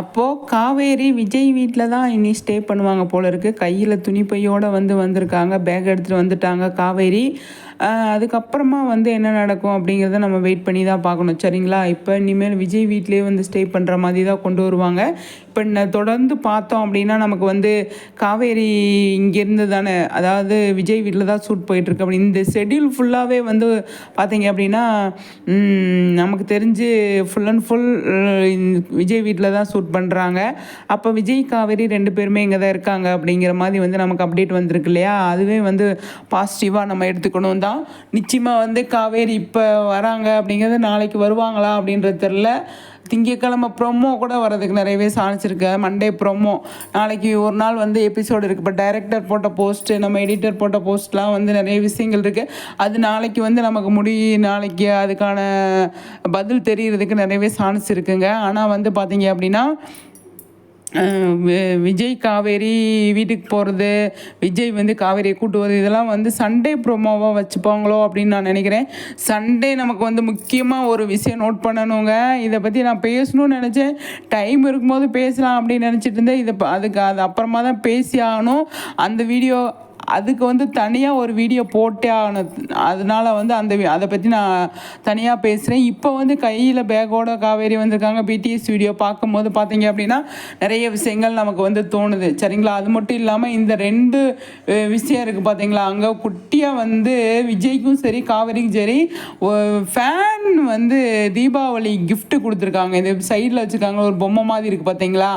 அப்போது காவேரி விஜய் வீட்டில் தான் இனி ஸ்டே பண்ணுவாங்க போல இருக்குது கையில் துணிப்பையோடு வந்து வந்திருக்காங்க. பேக் எடுத்துகிட்டு வந்துட்டாங்க. காவேரி அதுக்கப்புறமா வந்து என்ன நடக்கும் அப்படிங்கிறத நம்ம வெயிட் பண்ணி தான் பார்க்கணும். சரிங்களா? இப்போ இனிமேல் விஜய் வீட்லேயே வந்து ஸ்டே பண்ணுற மாதிரி தான் கொண்டு வருவாங்க. இப்போ தொடர்ந்து பார்த்தோம் அப்படின்னா நமக்கு வந்து காவேரி இங்கேருந்து தானே அதாவது விஜய் வீட்டில் தான் சூட் போயிட்டுருக்கு. அப்படி இந்த ஷெட்யூல் ஃபுல்லாகவே வந்து பார்த்தீங்க அப்படின்னா நமக்கு தெரிஞ்சு ஃபுல் அண்ட் ஃபுல் விஜய் வீட்டில் தான் சூட் பண்ணுறாங்க அப்போ விஜய் காவேரி ரெண்டு பேருமே இங்கே தான் இருக்காங்க அப்படிங்கிற மாதிரி வந்து நமக்கு அப்டேட் வந்திருக்கு இல்லையா? அதுவே வந்து பாசிட்டிவாக நம்ம எடுத்துக்கணும் தான். தான் நிச்சயமாக வந்து காவேரி இப்போ வராங்க அப்படிங்கிறது நாளைக்கு வருவாங்களா அப்படின்றது தெரில திங்கக்கிழமை ப்ரொமோ கூட வரதுக்கு நிறையவே சான்ஸ் மண்டே ப்ரொமோ நாளைக்கு ஒரு நாள் வந்து எபிசோடு இருக்குது இப்போ டைரக்டர் போட்ட போஸ்ட்டு நம்ம எடிட்டர் போட்ட போஸ்ட்லாம் வந்து நிறைய விஷயங்கள் இருக்குது அது நாளைக்கு வந்து நமக்கு முடி நாளைக்கு அதுக்கான பதில் தெரிகிறதுக்கு நிறையவே சான்ஸ் இருக்குங்க. ஆனால் வந்து பார்த்தீங்க அப்படின்னா விஜய் காவேரி வீட்டுக்கு போகிறது விஜய் வந்து காவேரியை கூட்டுவது இதெல்லாம் வந்து சண்டே ப்ரோமோவாக வச்சுப்பாங்களோ அப்படின்னு நான் நினைக்கிறேன். சண்டே நமக்கு வந்து முக்கியமாக ஒரு விஷயம் நோட் பண்ணணுங்க. இதை பற்றி நான் பேசணும்னு நினச்சேன். டைம் இருக்கும்போது பேசலாம் அப்படின்னு நினச்சிட்டு இருந்தேன். இதை அதுக்கு அது அப்புறமா தான் பேசி ஆகணும். அந்த வீடியோ அதுக்கு வந்து தனியாக ஒரு வீடியோ போட்டே ஆகணும். அதனால் வந்து அந்த அதை பற்றி நான் தனியாக பேசுகிறேன் இப்போ வந்து கையில் பேக்கோட காவேரி வந்திருக்காங்க. பிடிஎஸ் வீடியோ பார்க்கும்போது பார்த்தீங்க அப்படின்னா நிறைய விஷயங்கள் நமக்கு வந்து தோணுது. சரிங்களா? அது மட்டும் இல்லாமல் இந்த ரெண்டு விஷயம் இருக்குது பார்த்தீங்களா அங்கே குட்டியாக வந்து விஜய்க்கும் சரி காவேரிக்கும் சரி ஃபேன் வந்து தீபாவளி கிஃப்ட் கொடுத்துருக்காங்க. இந்த சைடில் வச்சுருக்காங்க. ஒரு பொம்மை மாதிரி இருக்குது பார்த்தீங்களா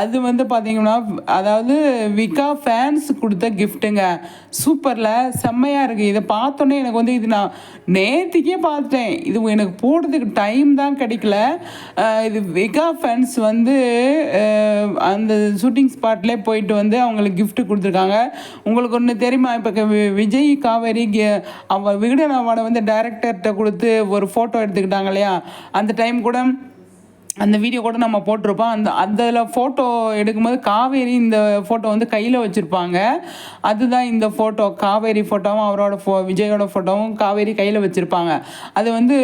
அது வந்து பார்த்தீங்கன்னா அதாவது விகா ஃபேன்ஸ் கொடுத்த கிஃப்ட்டுங்க சூப்பரில் செம்மையாக இருக்குது இதை பார்த்தோன்னே எனக்கு வந்து இது நான் நேற்றுக்கே பார்த்துட்டேன். இது எனக்கு போடுறதுக்கு டைம் தான் கிடைக்கல. இது வெகா ஃபேன்ஸ் வந்து அந்த ஷூட்டிங் ஸ்பாட்லேயே போயிட்டு வந்து அவங்களுக்கு கிஃப்ட் கொடுத்துருக்காங்க. உங்களுக்கு ஒன்று தெரியுமா? இப்போ விஜய் காவேரி அவ விகடன் அவார்டை வந்து டைரக்டர்கிட்ட கொடுத்து ஒரு ஃபோட்டோ எடுத்துக்கிட்டாங்க இல்லையா? அந்த டைம் கூட அந்த வீடியோ கூட நம்ம போட்டிருப்போம். அந்த அதில் ஃபோட்டோ எடுக்கும்போது காவேரி இந்த ஃபோட்டோ வந்து கையில் வச்சுருப்பாங்க. அதுதான் இந்த ஃபோட்டோ காவேரி ஃபோட்டோவும் அவரோட ஃபோ விஜயோட ஃபோட்டோவும் காவேரி கையில் வச்சுருப்பாங்க. அது வந்து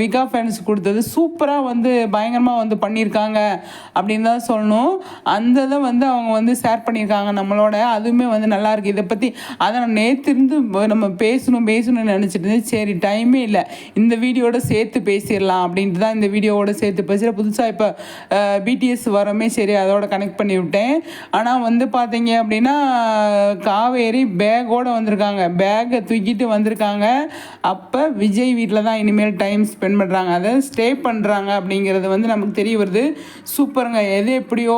விகா ஃபேன்ஸ் கொடுத்தது. சூப்பராக வந்து பயங்கரமாக வந்து பண்ணியிருக்காங்க அப்படின்னு தான் சொல்லணும். அந்த இதை வந்து அவங்க வந்து ஷேர் பண்ணியிருக்காங்க நம்மளோட. அதுவுமே வந்து நல்லாயிருக்கு இதை பற்றி அதை நான் நேற்றுருந்து நம்ம பேசணும் பேசணும்னு நினச்சிட்டு இருந்தேன். சரி டைமே இல்லை. இந்த வீடியோட சேர்த்து பேசிடலாம் அப்படின்ட்டு தான் இந்த வீடியோவோட சேர்த்து கடைசியில் புதுசாக இப்போ பிடிஎஸ் வரமே சரி அதோட கனெக்ட் பண்ணி விட்டேன் ஆனால் வந்து பார்த்தீங்க அப்படின்னா காவேரி பேக்கோடு வந்திருக்காங்க. பேக்கை தூக்கிட்டு வந்திருக்காங்க. அப்போ விஜய் வீட்டில் தான் இனிமேல் டைம் ஸ்பெண்ட் பண்ணுறாங்க அதை ஸ்டே பண்ணுறாங்க அப்படிங்கிறது வந்து நமக்கு தெரிய வருது. சூப்பருங்க. எது எப்படியோ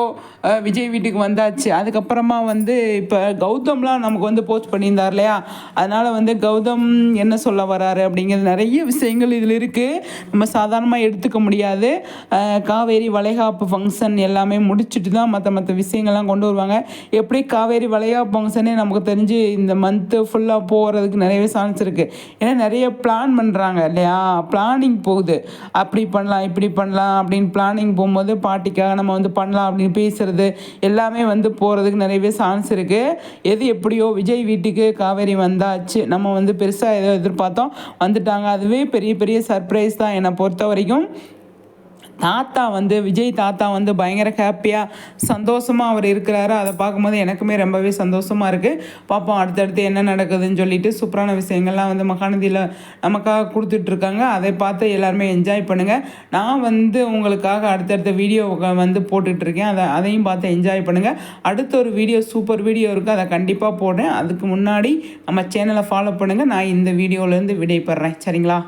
விஜய் வீட்டுக்கு வந்தாச்சு. அதுக்கப்புறமா வந்து இப்போ கௌதம்லாம் நமக்கு வந்து போஸ்ட் பண்ணியிருந்தார் இல்லையா? அதனால் வந்து கௌதம் என்ன சொல்ல வராரு அப்படிங்கிறது நிறைய விஷயங்கள் இதில் இருக்குது நம்ம சாதாரணமாக எடுத்துக்க முடியாது. காவேரி வளைகாப்பு ஃபங்க்ஷன் எல்லாமே முடிச்சுட்டு தான் மற்ற மற்ற விஷயங்கள்லாம் கொண்டு வருவாங்க. எப்படி காவேரி வளைகாப்பு ஃபங்க்ஷனே நமக்கு தெரிஞ்சு இந்த மந்த்து ஃபுல்லாக போகிறதுக்கு நிறையவே சான்ஸ் இருக்குது ஏன்னா நிறைய பிளான் பண்ணுறாங்க இல்லையா? பிளானிங் போகுது. அப்படி பண்ணலாம் இப்படி பண்ணலாம் அப்படின்னு பிளானிங் போகும்போது பாட்டிக்காக நம்ம வந்து பண்ணலாம் அப்படின்னு பேசுகிறது எல்லாமே வந்து போகிறதுக்கு நிறையவே சான்ஸ் இருக்குது எது எப்படியோ விஜய் வீட்டுக்கு காவேரி வந்தாச்சு. நம்ம வந்து பெருசாக ஏதோ எதிர்பார்த்தோம். வந்துட்டாங்க. அதுவே பெரிய பெரிய சர்ப்ரைஸ் தான். என்னை பொறுத்த வரைக்கும் தாத்தா வந்து விஜய் தாத்தா வந்து பயங்கர ஹாப்பியாக சந்தோஷமாக அவர் இருக்கிறாரு. அதை பார்க்கும்போது எனக்குமே ரொம்பவே சந்தோஷமாக இருக்குது பார்ப்போம் அடுத்தடுத்து என்ன நடக்குதுன்னு சொல்லிட்டு சூப்பரான விஷயங்கள்லாம் வந்து மகாநதியில் நமக்காக கொடுத்துட்ருக்காங்க அதை பார்த்து எல்லாருமே என்ஜாய் பண்ணுங்கள் நான் வந்து உங்களுக்காக அடுத்தடுத்த வீடியோ வந்து போட்டுட்ருக்கேன் அதை அதையும் பார்த்து என்ஜாய் பண்ணுங்கள் அடுத்த ஒரு வீடியோ சூப்பர் வீடியோ இருக்குது அதை கண்டிப்பாக போடுறேன். அதுக்கு முன்னாடி நம்ம சேனலை ஃபாலோ பண்ணுங்கள் நான் இந்த வீடியோலேருந்து விடைபெறேன். சரிங்களா?